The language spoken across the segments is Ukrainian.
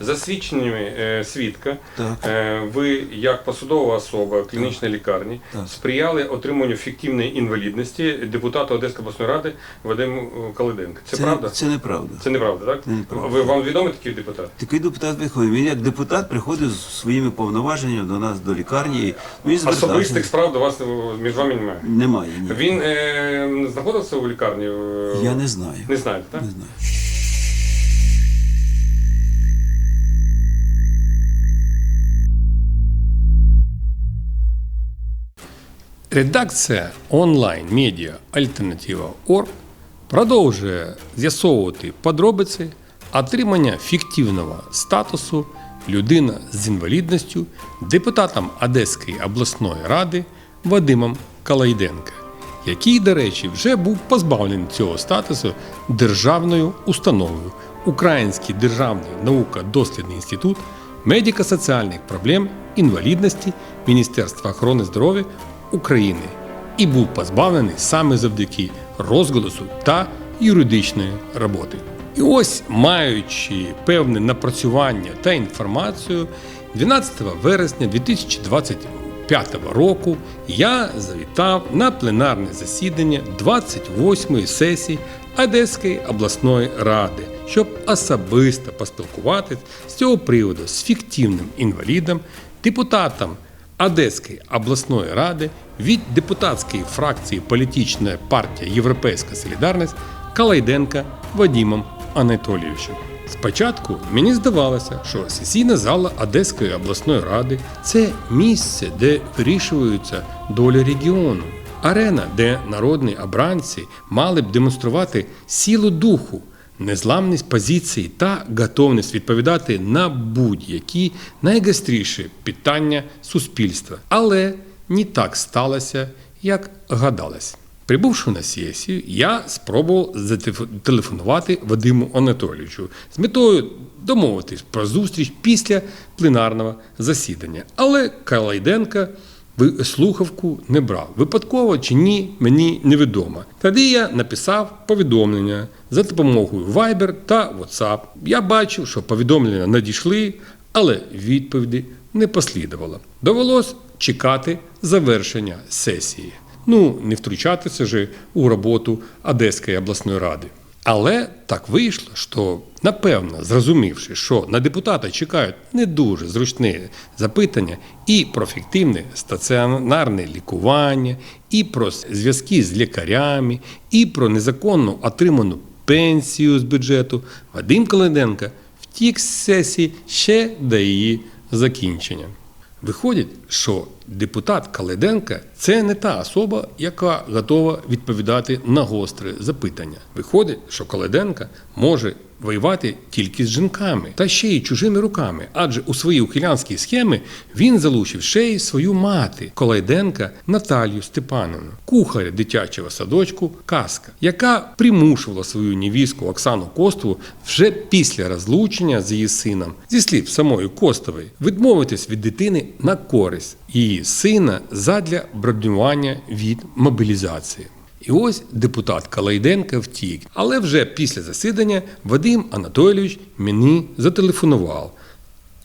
за свідченнями е, свідка, е, ви як посадова особа в клінічній лікарні Так. сприяли отриманню фіктивної інвалідності депутата Одеської обласної ради Вадиму е, Калиденка. Це, правда? Це неправда. Це неправда, так? Це неправда. Ви вам відомий такий депутат? Такий депутат виходить. Він як депутат приходить з своїми повноваженнями до нас до лікарні. Ну, звертався. Особистих справ до вас е, між вами немає. Немає. Ні. Він е, знаходився у лікарні? е, Я не знаю. Не знаєте, так? Не знаю. Редакція онлайн-медіа Альтернатива Орг продовжує з'ясовувати подробиці отримання фіктивного статусу людина з інвалідністю депутатом Одеської обласної ради Вадимом Калайденка, який, до речі, вже був позбавлений цього статусу державною установою. Український державний науково-дослідний інститут медико-соціальних проблем інвалідності Міністерства охорони здоров'я України і був позбавлений саме завдяки розголосу та юридичної роботи. І ось, маючи певне напрацювання та інформацію, 12 вересня 2025 року я завітав на пленарне засідання 28-ї сесії Одеської обласної ради, щоб особисто поспілкуватись з цього приводу з фіктивним інвалідом, депутатом Одеської обласної ради від депутатської фракції політичної партії Європейська Солідарність Калайденка Вадимом Анатолійовичем. Спочатку мені здавалося, що сесійна зала Одеської обласної ради це місце, де вирішуються долі регіону, арена, де народні обранці мали б демонструвати силу духу, незламність позиції та готовність відповідати на будь-які найгостріші питання суспільства. Але не так сталося, як гадалось. Прибувши на сесію, я спробував зателефонувати Вадиму Анатолійовичу з метою домовитись про зустріч після пленарного засідання. Але Калайденка слухавку не брав. Випадково чи ні, мені невідомо. Тоді я написав повідомлення за допомогою Viber та WhatsApp. Я бачив, що повідомлення надійшли, але відповіді не послідувало. Довелось чекати завершення сесії. Ну, не втручатися же у роботу Одеської обласної ради. Але так вийшло, що напевно, зрозумівши, що на депутата чекають не дуже зручні запитання і про фіктивне стаціонарне лікування, і про зв'язки з лікарями, і про незаконно отриману пенсію з бюджету, Вадим Калиденко втік з сесії ще до її закінчення. Виходить, що депутат Каледенка це не та особа, яка готова відповідати на гостре запитання. Виходить, що Каледенка може воювати тільки з жінками та ще й чужими руками, адже у своїй ухилянській схемі він залучив ще й свою мати Колайденка Наталію Степановну, кухаря дитячого садочку Казка, яка примушувала свою невістку Оксану Костову вже після розлучення з її сином, зі слів самої Костової, відмовитись від дитини на користь її сина задля бронювання від мобілізації. І ось депутат Калайденка втік. Але вже після засідання Вадим Анатолійович мені зателефонував.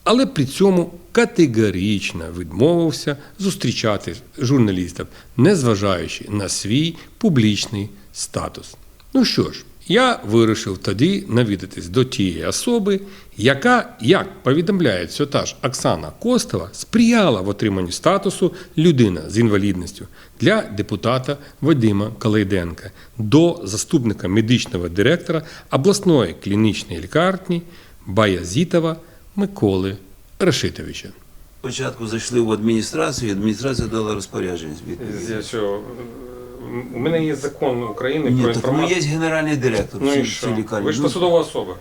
Але при цьому категорично відмовився зустрічати журналістів, незважаючи на свій публічний статус. Ну що ж, я вирішив тоді навідатись до тієї особи, яка, як повідомляє все та ж Оксана Костова, сприяла в отриманні статусу людина з інвалідністю для депутата Вадима Калайденка до заступника медичного директора обласної клінічної лікарні Баязітова Миколи Рашитовича. Спочатку зайшли в адміністрацію, адміністрація дала розпорядження звідти. Е, у мене є закон України Ні, про так ну, інформацію. є генеральний директор Ну і що? лікарні. Ви ж Ну, посадова особа.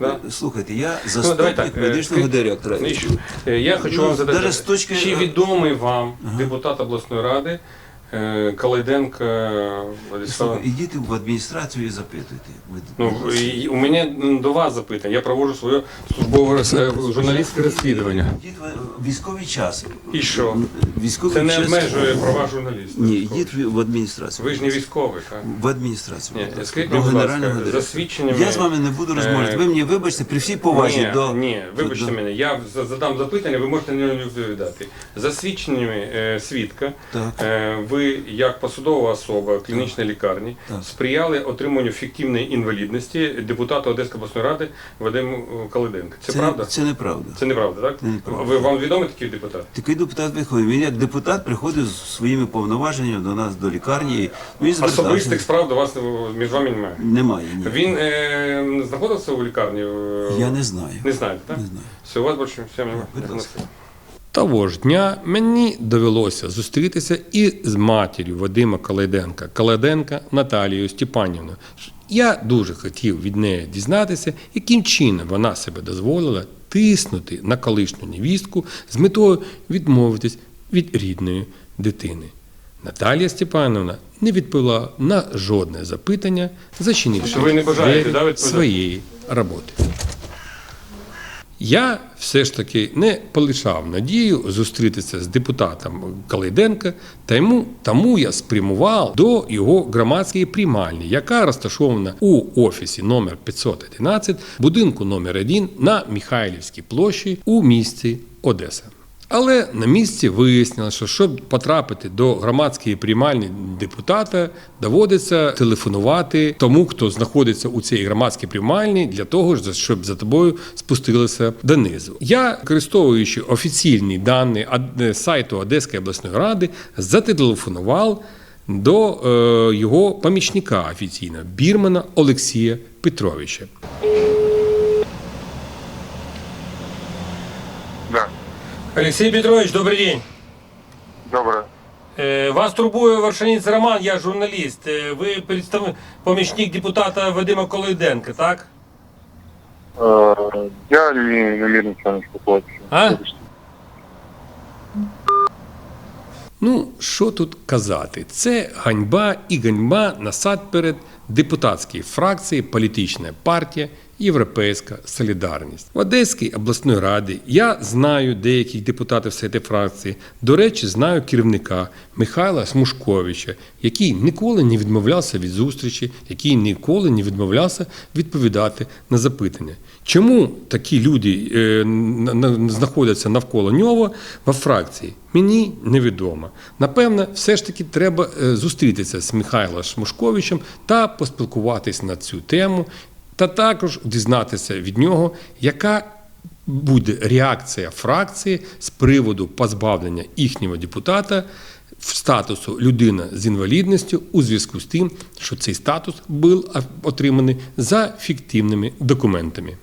Да? Слухайте, я Ну, заступник давай так, е, медичного ти- директора. Ну, і що? Е, Я хочу Ну, вам задати, даже з точки- чи відомий вам депутат обласної ради е, Калайденка Владислава. Ідіть в адміністрацію і запитуйте. Ви- Ну, і у мене до вас запитання. Я проводжу своє службове журналістське розслідування. Йдіть в військовий час. І що? Військовий Це не час. обмежує права журналіста. Ні, йдіть в адміністрацію. Ви ж не військовий, так? В адміністрацію. Ні, скажіть До будь ласка, генерального за директора. свідченнями- Я з вами не буду розмовляти. Е, Ви мені вибачте при всій повазі ні, до. ні, вибачте до- мене, я задам запитання, ви можете на нього не відповідати. За свідченнями е, свідка, Так. е, ви як посадова особа в клінічній лікарні сприяли отриманню фіктивної інвалідності депутата Одеської обласної ради Вадиму е, Калиденка. Це, правда? Це неправда. Це неправда, так? Це неправда. Ви вам відомий такий депутат? Такий депутат виходить. Він як депутат приходить з своїми повноваженнями до нас до лікарні. Він. Особистих справ до вас е, між вами немає. Немає. Ні. Він е, знаходився у лікарні? е, Я не знаю. Не знаєте, так? Не знаю. Все, у вас більше всього немає. Того ж дня мені довелося зустрітися і з матір'ю Вадима Калайденка, Калайденка Наталією Степанівною. Я дуже хотів від неї дізнатися, яким чином вона себе дозволила тиснути на колишню невістку з метою відмовитись від рідної дитини. Наталія Степановна не відповіла на жодне запитання, зачинивши ви не бажаєте, да, своєї роботи. Я все ж таки не полишав надію зустрітися з депутатом Калиденка, та йому тому я спрямував до його громадської приймальні, яка розташована у офісі номер 511, будинку номер 1 на Михайлівській площі у місті Одеса. Але на місці вияснилося, що щоб потрапити до громадської приймальні депутата, доводиться телефонувати тому, хто знаходиться у цій громадській приймальні, для того, щоб за тобою спустилися донизу. Я, використовуючи офіційні дані сайту Одеської обласної ради, зателефонував до е, його помічника офіційного Бірмана Олексія Петровича. Да, Алексей Петрович, добрый день. добре. Э, Вас турбує Варшаніць Роман, я журналіст. Е, Ви представник помічник депутата Вадима Колойденка, так? Е, я не, не вірю, що не. А? Ну, що тут казати? Це ганьба і ганьба насадперед депутатської фракції політична партія Європейська Солідарність. В Одеській обласної раді я знаю деяких депутатів цієї фракції. До речі, знаю керівника Михайла Смушковича, який ніколи не відмовлявся від зустрічі, який ніколи не відмовлявся відповідати на запитання. Чому такі люди е, на- на- знаходяться навколо нього во фракції? Мені невідомо. Напевно, все ж таки треба е, зустрітися з Михайлом Шмушковичем та поспілкуватись на цю тему, та також дізнатися від нього, яка буде реакція фракції з приводу позбавлення їхнього депутата в статусу людина з інвалідністю у зв'язку з тим, що цей статус був отриманий за фіктивними документами.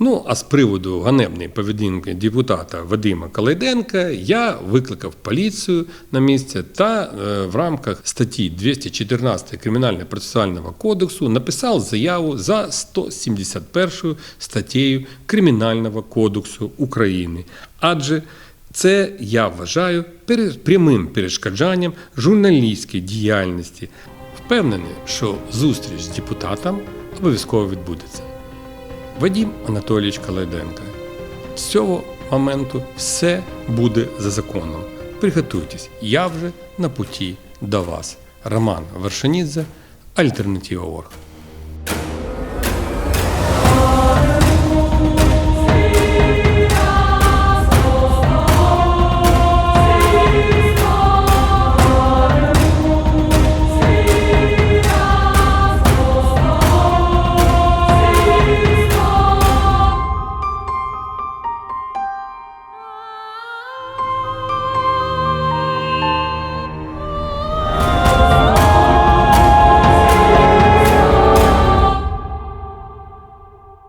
Ну, а з приводу ганебної поведінки депутата Вадима Калайденка я викликав поліцію на місце та е, в рамках статті 214 Кримінального процесуального кодексу написав заяву за 171 статтею Кримінального кодексу України. Адже це я вважаю прямим перешкоджанням журналістської діяльності. Впевнений, що зустріч з депутатом обов'язково відбудеться. Вадім Анатолійович Калайденко. З цього моменту все буде за законом. Приготуйтесь, я вже на путі до вас. Роман Вершанідзе, Альтернатива Орг.